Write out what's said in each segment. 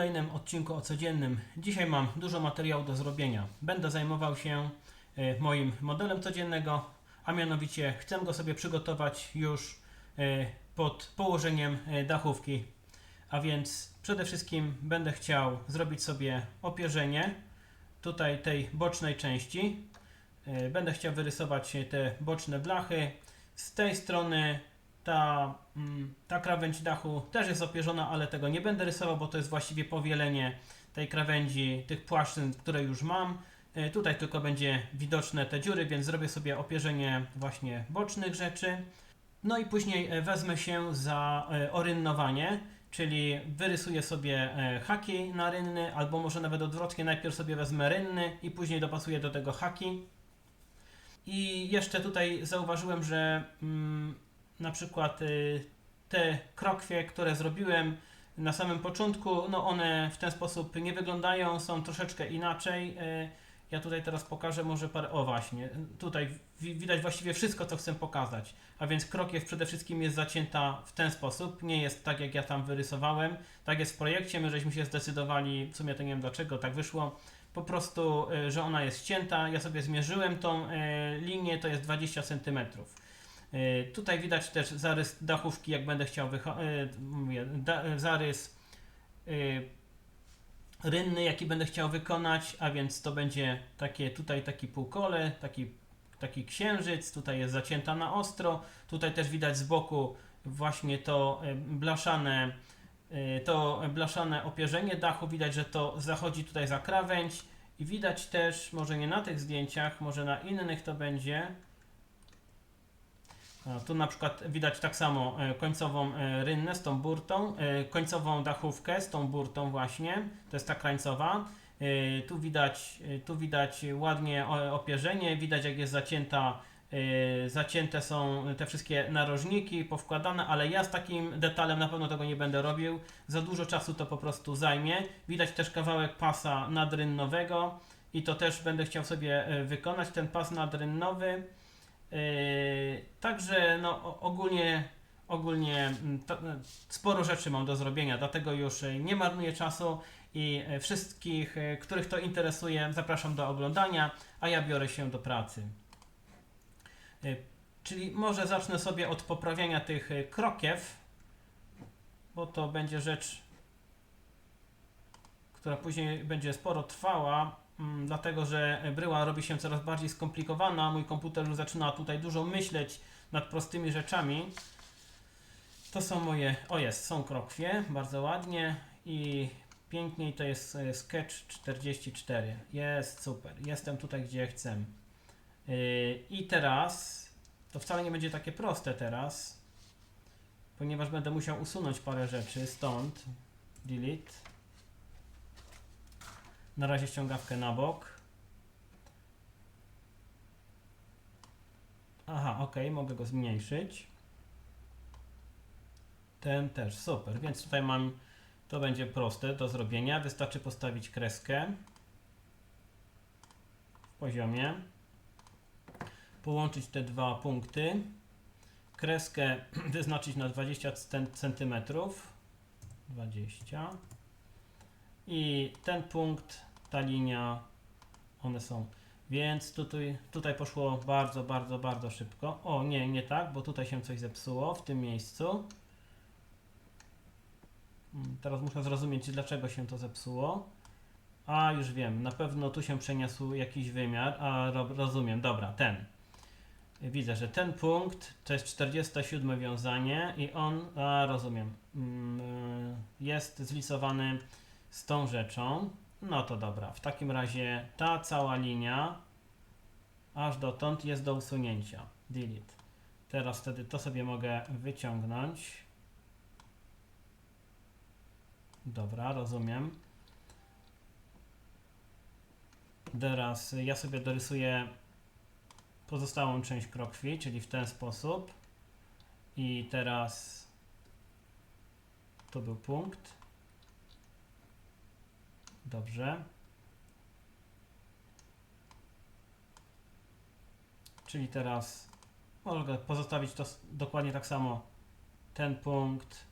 Kolejnym odcinku o codziennym. Dzisiaj mam dużo materiału do zrobienia. Będę zajmował się e, moim modelem codziennego, a mianowicie chcę go sobie przygotować już e, pod położeniem e, dachówki. A więc przede wszystkim będę chciał zrobić sobie opierzenie tutaj tej bocznej części. Będę chciał wyrysować te boczne blachy. Z tej strony ta, mm, ta krawędź dachu też jest opierzona, ale tego nie będę rysował, bo to jest właściwie powielenie tej krawędzi, tych płaszczyn, które już mam. E, Tutaj tylko będzie widoczne te dziury, więc zrobię sobie opierzenie właśnie bocznych rzeczy. No i później e, wezmę się za e, orynnowanie, czyli wyrysuję sobie haki na rynny, albo może nawet odwrotnie, najpierw sobie wezmę rynny i później dopasuję do tego haki. I jeszcze tutaj zauważyłem, że mm, na przykład y, te krokwie, które zrobiłem na samym początku, no one w ten sposób nie wyglądają, są troszeczkę inaczej. Y, Ja tutaj teraz pokażę może parę, o właśnie, tutaj wi- widać właściwie wszystko, co chcę pokazać. A więc krokiew przede wszystkim jest zacięta w ten sposób, nie jest tak, jak ja tam wyrysowałem. Tak jest w projekcie, my żeśmy się zdecydowali, w sumie to nie wiem dlaczego tak wyszło, po prostu, y, że ona jest ścięta. Ja sobie zmierzyłem tą linię, to jest 20 cm. Y, Tutaj widać też zarys dachówki, jak będę chciał y, mówię, zarys y, rynny, jaki będę chciał wykonać, a więc to będzie takie tutaj taki półkole, taki, taki księżyc, tutaj jest zacięta na ostro, tutaj też widać z boku właśnie to blaszane to blaszane opierzenie dachu, widać, że to zachodzi tutaj za krawędź i widać też, może nie na tych zdjęciach, może na innych to będzie, a, Tu na przykład widać tak samo e, końcową e, rynnę z tą burtą, e, końcową dachówkę z tą burtą właśnie, to jest ta krańcowa. E, Tu widać, e, tu widać ładnie opierzenie, widać jak jest zacięta, e, zacięte są te wszystkie narożniki powkładane, ale ja z takim detalem na pewno tego nie będę robił. Za dużo czasu to po prostu zajmie. Widać też kawałek pasa nadrynnowego i to też będę chciał sobie e, wykonać, ten pas nadrynnowy. Yy, także no, ogólnie, ogólnie mm, to, no, sporo rzeczy mam do zrobienia, dlatego już y, nie marnuję czasu i y, wszystkich, y, których to interesuje, zapraszam do oglądania, a ja biorę się do pracy. Czyli może zacznę sobie od poprawiania tych krokiew, bo to będzie rzecz, która później będzie sporo trwała, dlatego że bryła robi się coraz bardziej skomplikowana. Mój komputer już zaczyna tutaj dużo myśleć nad prostymi rzeczami. To są moje, o jest, są krokwie, bardzo ładnie i piękniej to jest e, Sketch 44. Jest super, jestem tutaj gdzie chcę. Yy, I teraz, to wcale nie będzie takie proste teraz, ponieważ będę musiał usunąć parę rzeczy stąd. Delete. Na razie ściągawkę na bok. Aha, ok, mogę go zmniejszyć. Ten też, super. Więc tutaj mam, to będzie proste do zrobienia. Wystarczy postawić kreskę w poziomie. Połączyć te dwa punkty. Kreskę wyznaczyć na 20 cm. 20 i ten punkt, ta linia, one są. Więc tutaj, tutaj poszło bardzo, bardzo, bardzo szybko. O, nie, nie tak, bo tutaj się coś zepsuło w tym miejscu. Mm, Teraz muszę zrozumieć, dlaczego się to zepsuło. A, już wiem, na pewno tu się przeniósł jakiś wymiar. A, ro, rozumiem, dobra, ten. Widzę, że ten punkt to jest 47 wiązanie i on, a rozumiem, mm, y, jest zlisowany z tą rzeczą. No to dobra, w takim razie ta cała linia aż dotąd jest do usunięcia. Delete. Teraz wtedy to sobie mogę wyciągnąć. Dobra, rozumiem. Teraz ja sobie dorysuję pozostałą część krokwi, czyli w ten sposób. I teraz to był punkt. Dobrze. Czyli teraz mogę pozostawić to dokładnie tak samo. Ten punkt.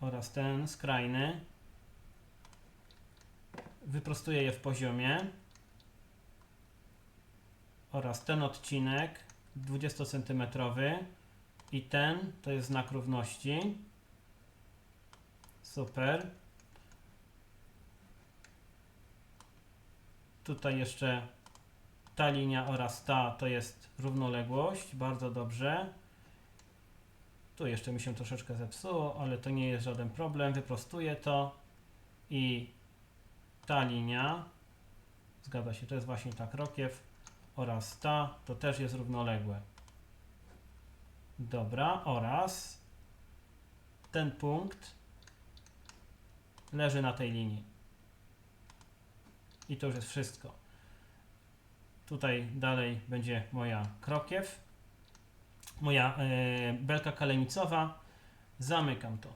oraz ten skrajny. Wyprostuję je w poziomie. Oraz ten odcinek 20 cm i ten to jest znak równości. Super. Tutaj jeszcze ta linia oraz ta to jest równoległość. Bardzo dobrze. Tu jeszcze mi się troszeczkę zepsuło, ale to nie jest żaden problem. Wyprostuję to i ta linia, zgadza się, to jest właśnie ta krokiew oraz ta, to też jest równoległe. Dobra, oraz ten punkt leży na tej linii. I to już jest wszystko. Tutaj dalej będzie moja krokiew, moja e, belka kalenicowa. Zamykam to.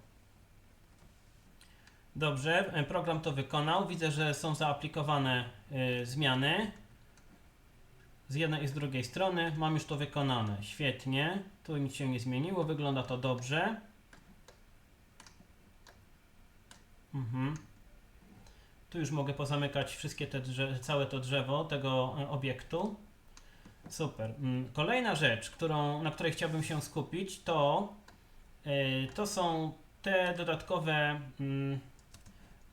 Dobrze, e, program to wykonał. Widzę, że są zaaplikowane e, zmiany z jednej i z drugiej strony. Mam już to wykonane. Świetnie. Tu nic się nie zmieniło. Wygląda to dobrze. Mhm. Tu już mogę pozamykać wszystkie te drze- całe to drzewo tego e, obiektu. Super. Mm, Kolejna rzecz, którą, na której chciałbym się skupić, to, e, to są te dodatkowe mm,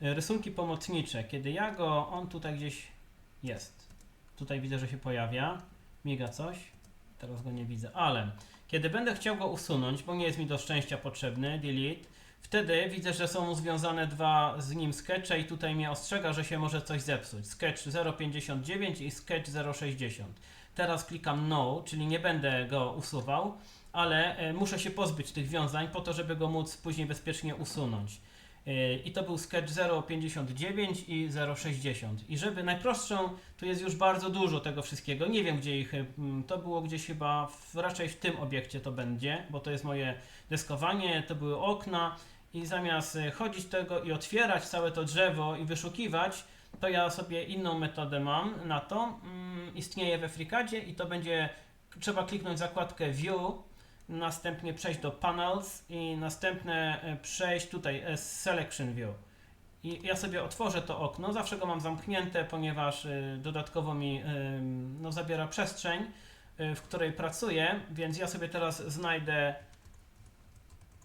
rysunki pomocnicze. Kiedy ja go, on tutaj gdzieś jest. Tutaj widzę, że się pojawia. Miga coś. Teraz go nie widzę, ale kiedy będę chciał go usunąć, bo nie jest mi do szczęścia potrzebny, delete, wtedy widzę, że są związane dwa z nim sketche i tutaj mnie ostrzega, że się może coś zepsuć. Sketch 0.59 i sketch 0.60. Teraz klikam no, czyli nie będę go usuwał, ale e, muszę się pozbyć tych wiązań po to, żeby go móc później bezpiecznie usunąć. E, I to był sketch 0.59 i 0.60. I żeby najprostszą, tu jest już bardzo dużo tego wszystkiego. Nie wiem gdzie ich, mm, to było gdzieś chyba, w, raczej w tym obiekcie to będzie, bo to jest moje deskowanie, to były okna. I zamiast e, chodzić tego i otwierać całe to drzewo i wyszukiwać, to ja sobie inną metodę mam na to. Mm, istnieje we FreeCADzie i to będzie, trzeba kliknąć zakładkę View, następnie przejść do Panels i następne e, przejść tutaj e, Selection View. I ja sobie otworzę to okno, zawsze go mam zamknięte, ponieważ y, dodatkowo mi y, no, zabiera przestrzeń, y, w której pracuję, więc ja sobie teraz znajdę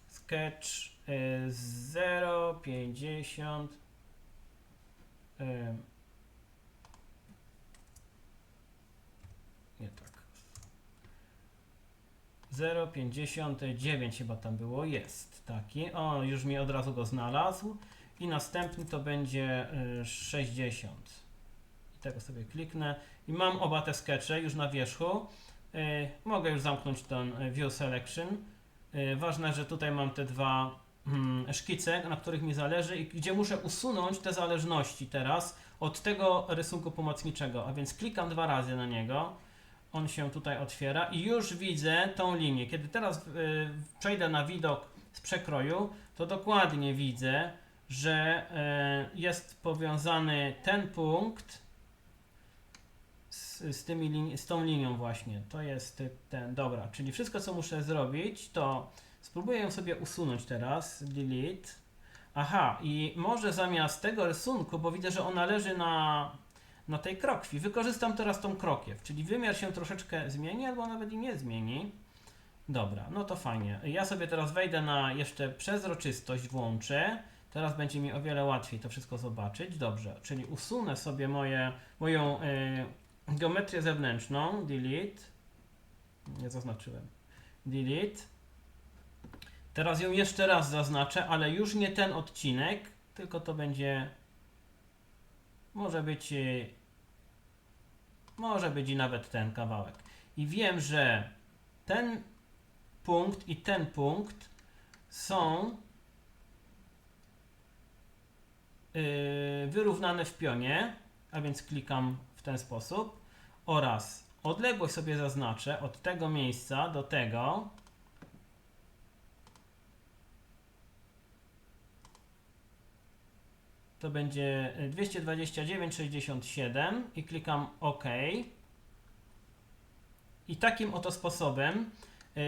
sketch y, 0,50 y, nie tak. 0,59 chyba tam było, jest taki, o już mi od razu go znalazł. I następny to będzie y, 60 i tego sobie kliknę. I mam oba te skecze już na wierzchu. Y, mogę już zamknąć ten y, View Selection. Y, ważne, że tutaj mam te dwa szkice, na których mi zależy i gdzie muszę usunąć te zależności teraz od tego rysunku pomocniczego, a więc klikam dwa razy na niego on się tutaj otwiera i już widzę tą linię. Kiedy teraz y, przejdę na widok z przekroju, to dokładnie widzę, że y, jest powiązany ten punkt z, tymi z tą linią właśnie. To jest ten, dobra, czyli wszystko co muszę zrobić to spróbuję ją sobie usunąć teraz, delete. Aha, i może zamiast tego rysunku, bo widzę, że ona leży na, na tej krokwi, wykorzystam teraz tą krokiew, czyli wymiar się troszeczkę zmieni, albo nawet i nie zmieni. Dobra, no to fajnie. Ja sobie teraz wejdę na jeszcze przezroczystość, włączę. Teraz będzie mi o wiele łatwiej to wszystko zobaczyć. Dobrze, czyli usunę sobie moje, moją y, geometrię zewnętrzną, delete. Nie zaznaczyłem. Delete. Teraz ją jeszcze raz zaznaczę, ale już nie ten odcinek, tylko to będzie. Może być. y, Może być i nawet ten kawałek. I wiem, że ten punkt i ten punkt są yy, wyrównane w pionie, a więc klikam w ten sposób oraz odległość sobie zaznaczę od tego miejsca do tego to będzie 229,67 i klikam OK. I takim oto sposobem yy,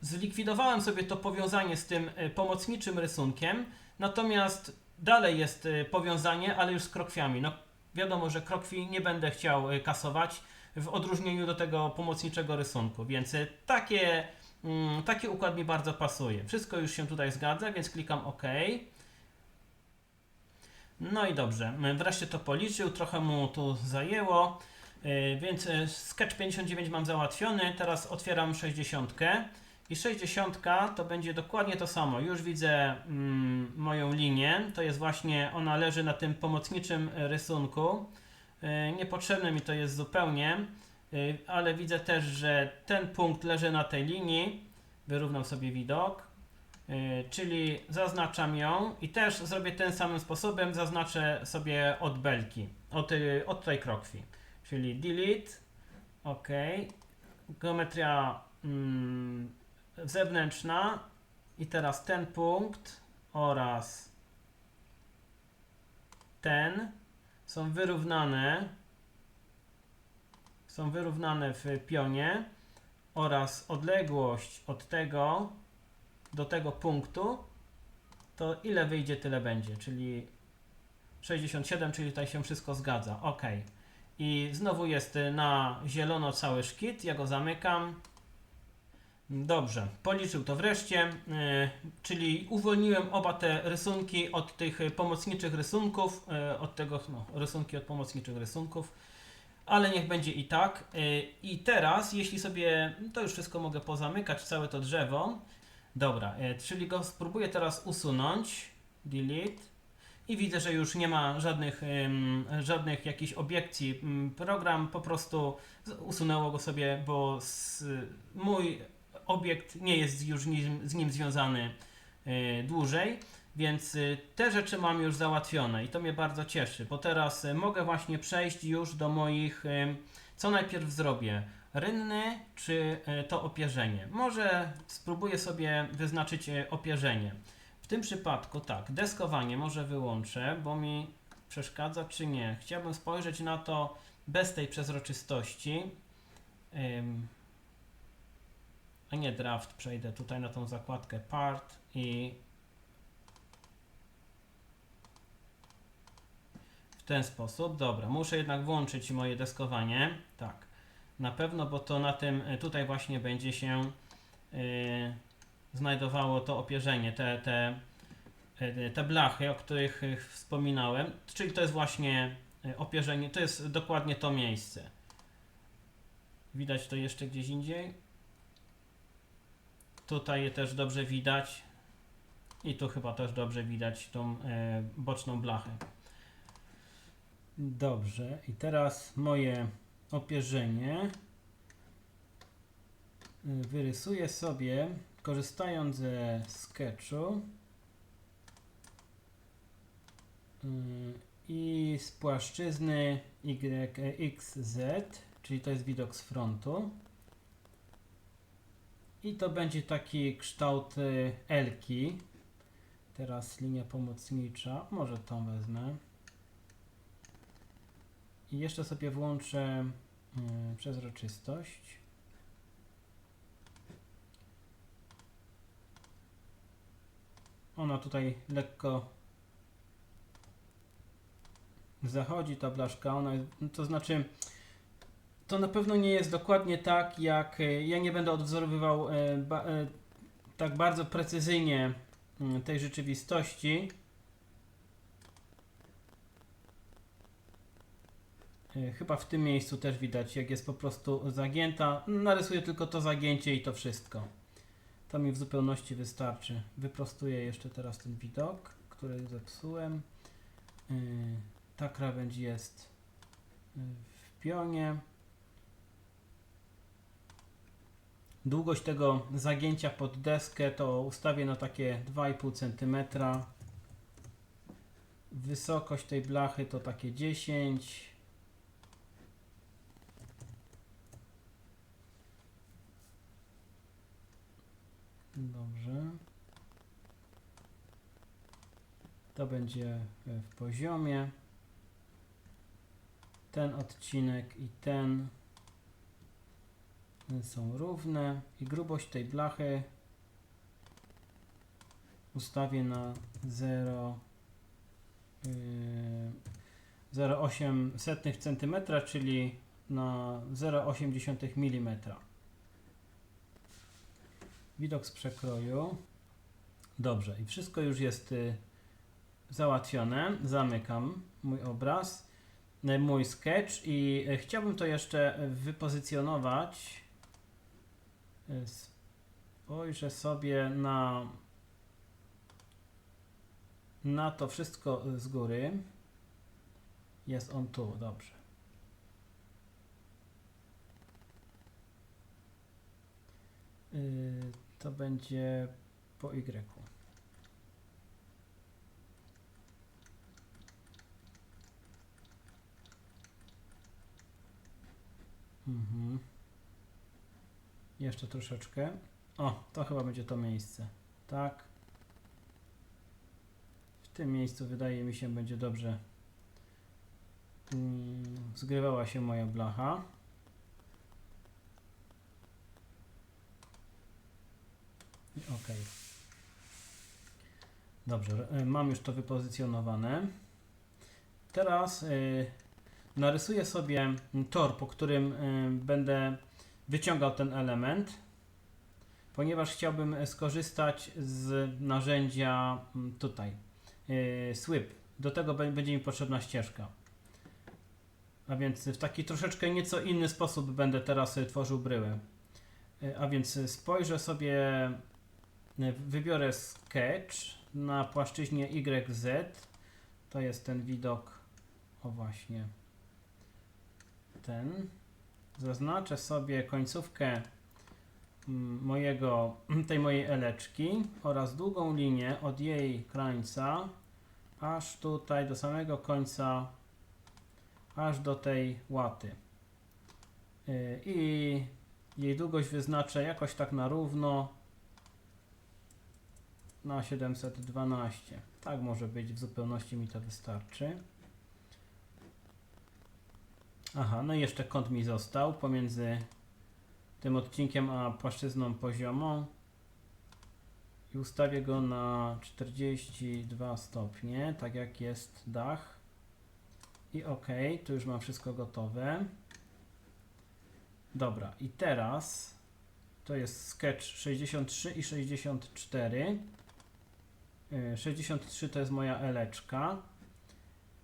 zlikwidowałem sobie to powiązanie z tym e, pomocniczym rysunkiem, natomiast dalej jest powiązanie, ale już z krokwiami. No, wiadomo, że krokwi nie będę chciał kasować w odróżnieniu do tego pomocniczego rysunku, więc takie, mm, taki układ mi bardzo pasuje. Wszystko już się tutaj zgadza, więc klikam OK. No i dobrze, wreszcie to policzył, trochę mu tu zajęło, e, więc e, Sketch 59 mam załatwiony, teraz otwieram 60 i 60 to będzie dokładnie to samo. Już widzę mm, moją linię, to jest właśnie, ona leży na tym pomocniczym rysunku. E, Niepotrzebne mi to jest zupełnie, ale widzę też, że ten punkt leży na tej linii. Wyrównam sobie widok. Yy, czyli zaznaczam ją i też zrobię tym samym sposobem, zaznaczę sobie od belki, od, yy, od tej krokwi. Czyli delete, ok, geometria mm, zewnętrzna i teraz ten punkt oraz ten są wyrównane są wyrównane w pionie oraz odległość od tego do tego punktu, to ile wyjdzie, tyle będzie, czyli 67, czyli tutaj się wszystko zgadza. OK. I znowu jest na zielono cały szkit, ja go zamykam. Dobrze, policzył to wreszcie, y, czyli uwolniłem oba te rysunki od tych pomocniczych rysunków, y, od tego, no, rysunki od pomocniczych rysunków, ale niech będzie i tak. Y, I teraz, jeśli sobie, to już wszystko mogę pozamykać, całe to drzewo, Dobra, e, czyli go spróbuję teraz usunąć. Delete. I widzę, że już nie ma żadnych, żadnych jakichś obiekcji. Mm, Program po prostu z- usunęło go sobie, bo s, mój obiekt nie jest już nim, z nim związany e, dłużej. Więc e, te rzeczy mam już załatwione i to mnie bardzo cieszy, bo teraz mogę właśnie przejść już do moich. Co najpierw zrobię? Rynny czy e, to opierzenie. Może spróbuję sobie wyznaczyć e, opierzenie. W tym przypadku tak, deskowanie może wyłączę, bo mi przeszkadza czy nie. Chciałbym spojrzeć na to bez tej przezroczystości. A nie draft, przejdę tutaj na tą zakładkę part i w ten sposób. Dobra, muszę jednak włączyć moje deskowanie. Tak. Na pewno, bo to na tym y, tutaj właśnie będzie się y, znajdowało to opierzenie, te, te, y, te blachy, o których wspominałem. Czyli to jest właśnie opierzenie, to jest dokładnie to miejsce. Widać to jeszcze gdzieś indziej. Tutaj je też dobrze widać. I tu chyba też dobrze widać tą boczną blachę. Dobrze, i teraz moje opierzenie y, wyrysuję sobie, korzystając ze sketchu y, i z płaszczyzny YXZ, czyli to jest widok z frontu. I to będzie taki kształt y, Elki. Teraz linia pomocnicza, może tą wezmę. I jeszcze sobie włączę y, przezroczystość. Ona tutaj lekko zachodzi, ta blaszka. Ona, jest- to znaczy, to na pewno nie jest dokładnie tak, jak y, ja nie będę odwzorowywał y, ba, y, tak bardzo precyzyjnie y, tej rzeczywistości. Chyba w tym miejscu też widać, jak jest po prostu zagięta. Narysuję tylko to zagięcie i to wszystko. To mi w zupełności wystarczy. Wyprostuję jeszcze teraz ten widok, który zepsułem. Yy, Ta krawędź jest yy, w pionie. Długość tego zagięcia pod deskę to ustawię na takie 2,5 cm. Wysokość tej blachy to takie 10 Dobrze. To będzie e, w poziomie. Ten odcinek i ten są równe i grubość tej blachy ustawię na 0 yy, 0,8 cm, czyli na 0,8 mm. Widok z przekroju. Dobrze, i wszystko już jest y, załatwione. Zamykam mój obraz, y, mój sketch i y, chciałbym to jeszcze wypozycjonować. Spojrzę sobie na na to wszystko z góry. Jest on tu, dobrze. Yy, to będzie po Y. Mhm. Jeszcze troszeczkę. O, to chyba będzie to miejsce. Tak. W tym miejscu wydaje mi się będzie dobrze mm, zgrywała się moja blacha. OK. Dobrze, y, mam już to wypozycjonowane. Teraz y, narysuję sobie tor, po którym y, będę wyciągał ten element, ponieważ chciałbym skorzystać z narzędzia mm, tutaj, SWIP. Do tego będzie mi potrzebna ścieżka. A więc w taki troszeczkę nieco inny sposób będę teraz tworzył bryłę. A więc spojrzę sobie, wybiorę sketch na płaszczyźnie YZ. To jest ten widok, o właśnie, ten. Zaznaczę sobie końcówkę mm, mojego, tej mojej eleczki oraz długą linię od jej krańca aż tutaj do samego końca, aż do tej łaty. Yy, I jej długość wyznaczę jakoś tak na równo na 712. Tak może być, w zupełności mi to wystarczy. Aha, no i jeszcze kąt mi został pomiędzy tym odcinkiem a płaszczyzną poziomą i ustawię go na 42 stopnie, tak jak jest dach. I ok, tu już mam wszystko gotowe. Dobra, i teraz to jest sketch 63 i 64. Yy, 63 to jest moja eleczka.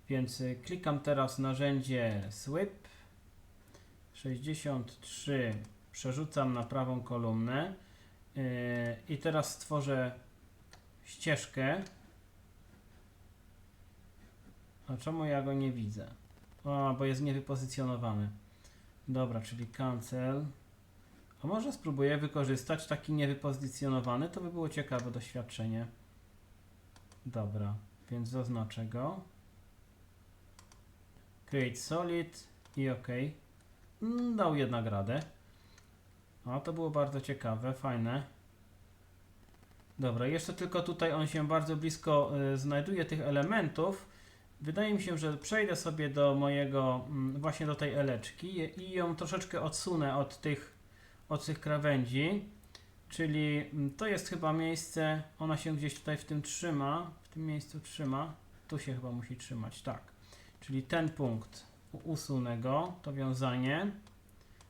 Więc y, klikam teraz narzędzie Sweep. 63 przerzucam na prawą kolumnę. Yy, I teraz stworzę ścieżkę. A czemu ja go nie widzę? O, bo jest niewypozycjonowany. Dobra, czyli cancel. A może spróbuję wykorzystać taki niewypozycjonowany? To by było ciekawe doświadczenie. Dobra, więc zaznaczę go. Create solid i OK. Mm, Dał jednak radę. A to było bardzo ciekawe, fajne. Dobra, jeszcze tylko tutaj on się bardzo blisko y, znajduje tych elementów. Wydaje mi się, że przejdę sobie do mojego, mm, właśnie do tej eleczki i ją troszeczkę odsunę od tych, od tych krawędzi. Czyli mm, to jest chyba miejsce, ona się gdzieś tutaj w tym trzyma, w tym miejscu trzyma. Tu się chyba musi trzymać, tak. Czyli ten punkt usunę go, to wiązanie.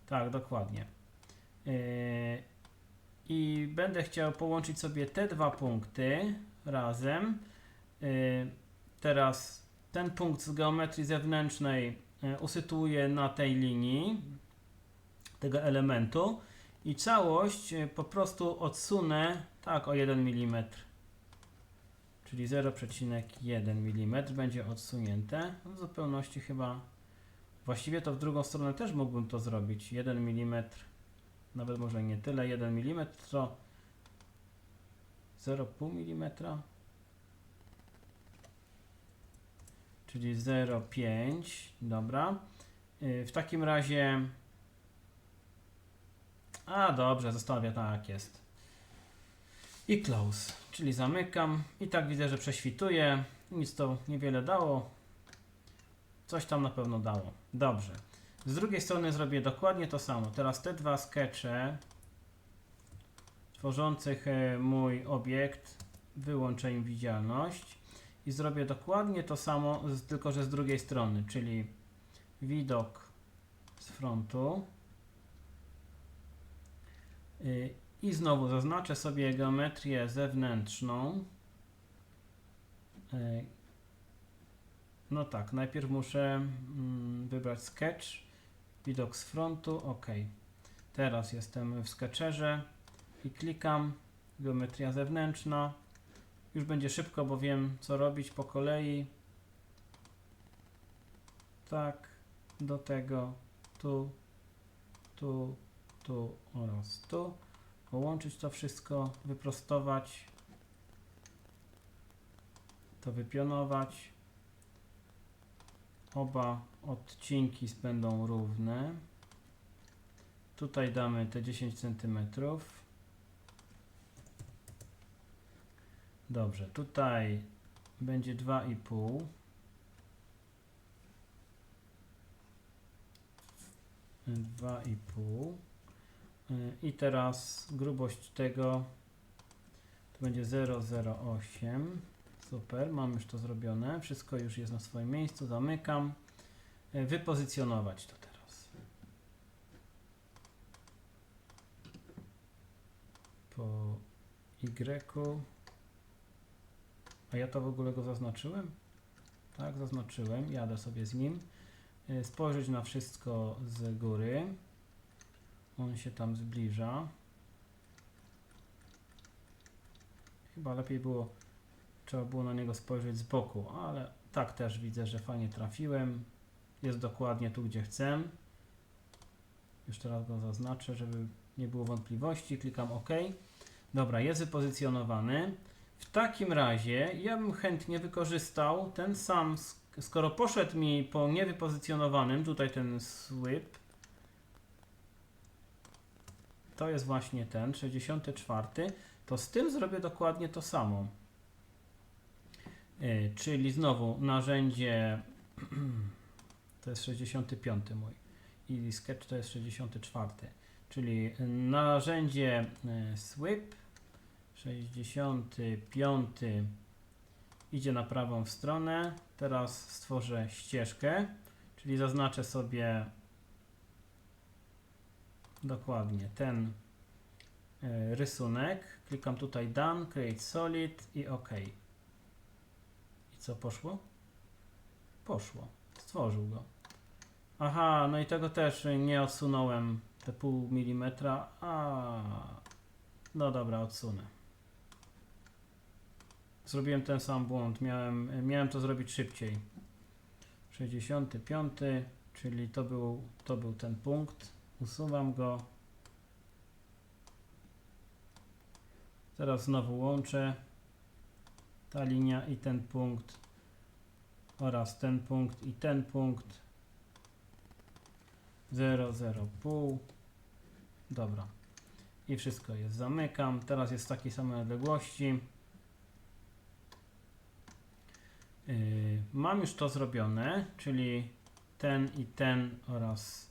Tak, dokładnie. Yy, I będę chciał połączyć sobie te dwa punkty razem. Yy, teraz ten punkt z geometrii zewnętrznej yy, usytuuję na tej linii tego elementu i całość yy, po prostu odsunę tak o 1 mm. Czyli 0,1 mm będzie odsunięte. No w zupełności chyba. Właściwie to w drugą stronę też mógłbym to zrobić. 1 mm, nawet może nie tyle. 1 mm to 0,5 mm. Czyli 0,5. Dobra. Yy, W takim razie. A dobrze, zostawię tak jest. I close, czyli zamykam. I tak widzę, że prześwituje. Nic to niewiele dało. Coś tam na pewno dało. Dobrze. Z drugiej strony zrobię dokładnie to samo. Teraz te dwa skecze tworzących e, mój obiekt wyłączę im widzialność i zrobię dokładnie to samo, tylko że z drugiej strony, czyli widok z frontu. I znowu zaznaczę sobie geometrię zewnętrzną. Y, No tak, najpierw muszę mm, wybrać sketch, widok z frontu, ok. Teraz jestem w sketcherze i klikam, geometria zewnętrzna. Już będzie szybko, bo wiem co robić po kolei. Tak, do tego, tu, tu, tu oraz tu. Połączyć to wszystko, wyprostować, to wypionować. Oba odcinki będą równe. Tutaj damy te 10 cm. Dobrze, tutaj będzie 2,5. Dwa i pół. I teraz grubość tego to będzie 0,08. Super, mam już to zrobione. Wszystko już jest na swoim miejscu. Zamykam. Y, Wypozycjonować to teraz. Po Y. A ja to w ogóle go zaznaczyłem? Tak, zaznaczyłem. Jadę sobie z nim. Y, Spojrzeć na wszystko z góry. On się tam zbliża. Chyba lepiej było, trzeba było na niego spojrzeć z boku, ale tak też widzę, że fajnie trafiłem. Jest dokładnie tu, gdzie chcę. Już teraz go zaznaczę, żeby nie było wątpliwości. Klikam OK. Dobra, jest wypozycjonowany. W takim razie ja bym chętnie wykorzystał ten sam, sk- skoro poszedł mi po niewypozycjonowanym, tutaj ten sweep, to jest właśnie ten, 64, to z tym zrobię dokładnie to samo. Yy, czyli znowu narzędzie, to jest 65 mój i sketch to jest 64, czyli narzędzie yy, sweep, 65 idzie na prawą stronę. Teraz stworzę ścieżkę, czyli zaznaczę sobie dokładnie ten e, rysunek. Klikam tutaj Done, Create Solid i OK. I co poszło? Poszło. Stworzył go. Aha, no i tego też nie odsunąłem te pół milimetra. A, no dobra, odsunę. Zrobiłem ten sam błąd. Miałem, miałem to zrobić szybciej. 65, czyli to był, to był ten punkt. Usuwam go. Teraz znowu łączę ta linia i ten punkt oraz ten punkt i ten punkt 0, 0, pół. Dobra. I wszystko jest. Zamykam. Teraz jest w takiej samej odległości. Yy, mam już to zrobione, czyli ten i ten oraz.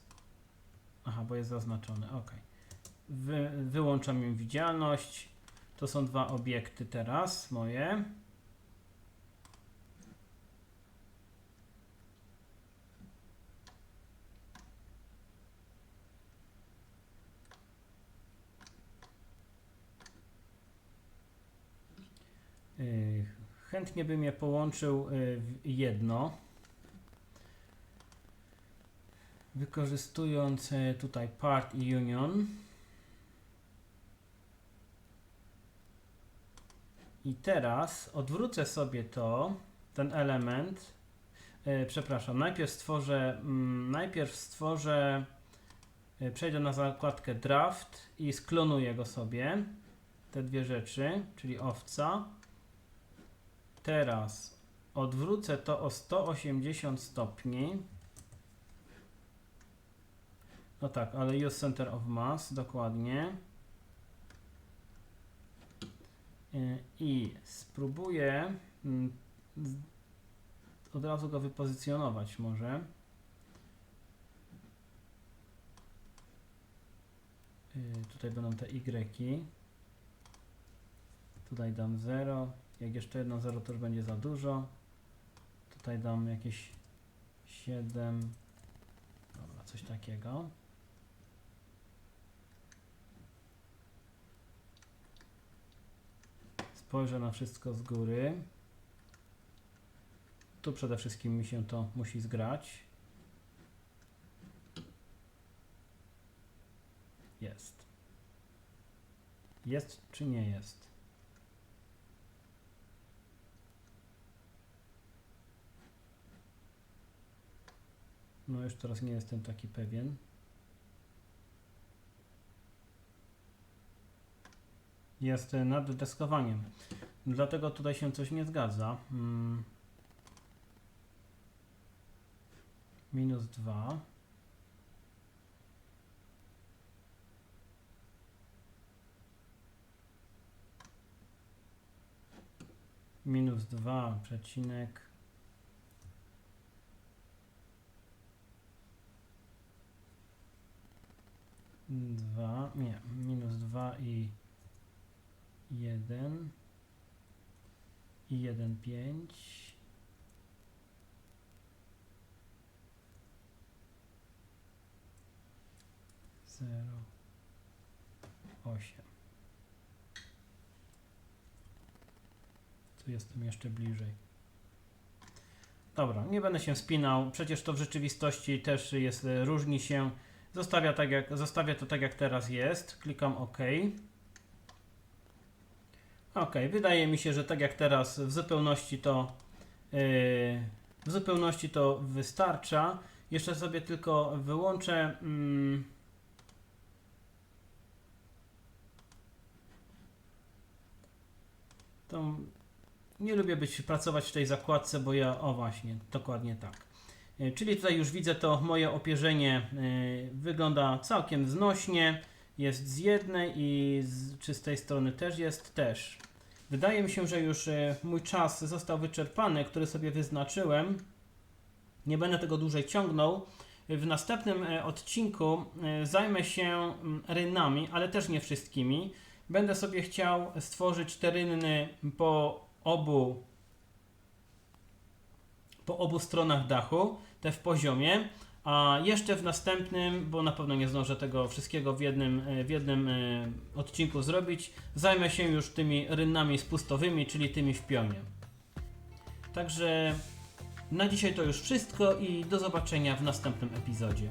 Aha, bo jest zaznaczony. Ok. Wy, wyłączam im widzialność. To są dwa obiekty teraz moje. Yy, Chętnie bym je połączył y, w jedno. Wykorzystując y, tutaj part i union. I teraz odwrócę sobie to, ten element. y, Przepraszam, najpierw stworzę, mm, najpierw stworzę, y, przejdę na zakładkę draft i sklonuję go sobie. Te dwie rzeczy, czyli owca. Teraz odwrócę to o 180 stopni. No tak, ale use center of mass, dokładnie. Y, I spróbuję mm, od razu go wypozycjonować może. Yy, tutaj będą te Y. Tutaj dam 0. Jak jeszcze jedno 0 to już będzie za dużo. Tutaj dam jakieś 7. Dobra, coś takiego. Spojrzę na wszystko z góry. Tu przede wszystkim mi się to musi zgrać. Jest. Jest czy nie jest? No już teraz nie jestem taki pewien. Jest nad deskowaniem. Dlatego tutaj się coś nie zgadza. Mm. Minus 2. Minus 2 przecinek. Dwa, nie, minus 2 i 1 i 1, 5 0 8 Tu jestem jeszcze bliżej. Dobra, nie będę się spinał, przecież to w rzeczywistości też jest, e, różni się. Zostawia tak jak, zostawię to tak jak teraz jest, klikam OK. Ok, wydaje mi się, że tak jak teraz w zupełności to yy, w zupełności to wystarcza. Jeszcze sobie tylko wyłączę. Mm, to nie lubię być pracować w tej zakładce, bo ja o właśnie, dokładnie tak. Yy, Czyli tutaj już widzę to moje opierzenie yy, wygląda całkiem znośnie. Jest z jednej i z, czy z tej strony też jest? Też. Wydaje mi się, że już e, mój czas został wyczerpany, który sobie wyznaczyłem. Nie będę tego dłużej ciągnął. W następnym e, odcinku e, zajmę się mm, rynami, ale też nie wszystkimi. Będę sobie chciał stworzyć te rynny po obu po obu stronach dachu, te w poziomie. A jeszcze w następnym, bo na pewno nie zdążę tego wszystkiego w jednym, e, w jednym e, odcinku zrobić, zajmę się już tymi rynnami spustowymi, czyli tymi w pionie. Także na dzisiaj to już wszystko i do zobaczenia w następnym epizodzie.